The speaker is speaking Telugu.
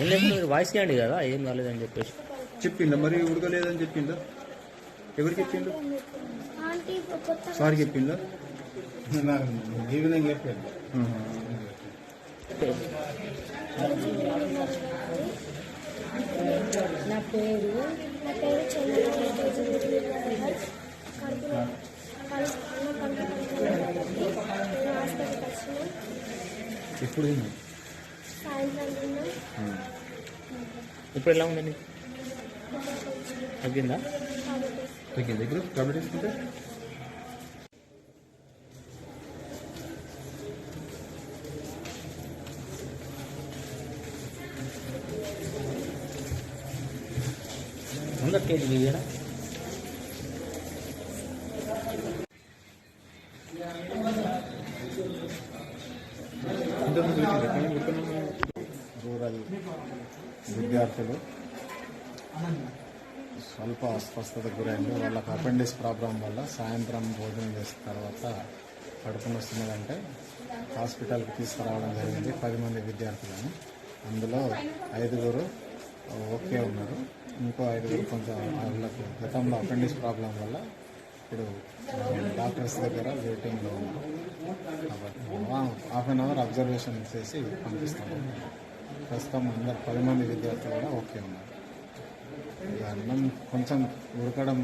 ఏం లేదు మీరు వాయిస్ చేయండి కదా ఏం కాలేదని చెప్పేసి. చెప్పిందా? మరి ఉడకలేదని చెప్పిందా? ఎవరికి చెప్పిండు సార్ చెప్పిందా ఈవినింగ్ చెప్పాను నా పేరు పేరు తిన్నా. ఇప్పుడు ఎలా ఉందండి తగ్గిందా? కాబట్టి తగ్గింది దగ్గర టాబ్లెట్ వేసుకుంటే అందరు కేజీ ఇయ్యరా ఇంతకుముందు వచ్చింది కానీ ఉడకనమ్మా రూరల్ విద్యార్థులు స్వల్ప అస్వస్థత గురైంది. వాళ్ళకి అపెండిస్ ప్రాబ్లం వల్ల సాయంత్రం భోజనం చేసిన తర్వాత కడుపు వస్తున్నదంటే హాస్పిటల్కి తీసుకురావడం జరిగింది పది మంది విద్యార్థులను. అందులో ఐదుగురు ఓకే ఉన్నారు. ఇంకో ఐదుగురు కొంచెం వాళ్ళకు గతంలో అపెండిస్ ప్రాబ్లం వల్ల ఇప్పుడు డాక్టర్స్ దగ్గర వెయిటింగ్లో ఉన్నారు. కాబట్టి హాఫ్ అన్ అవర్ అబ్జర్వేషన్ చేసి పంపిస్తాము. ప్రస్తుతం అందరు పది మంది విద్యార్థులు కూడా ఓకే ఉన్నారు. అన్నం కొంచెం ఉడకడం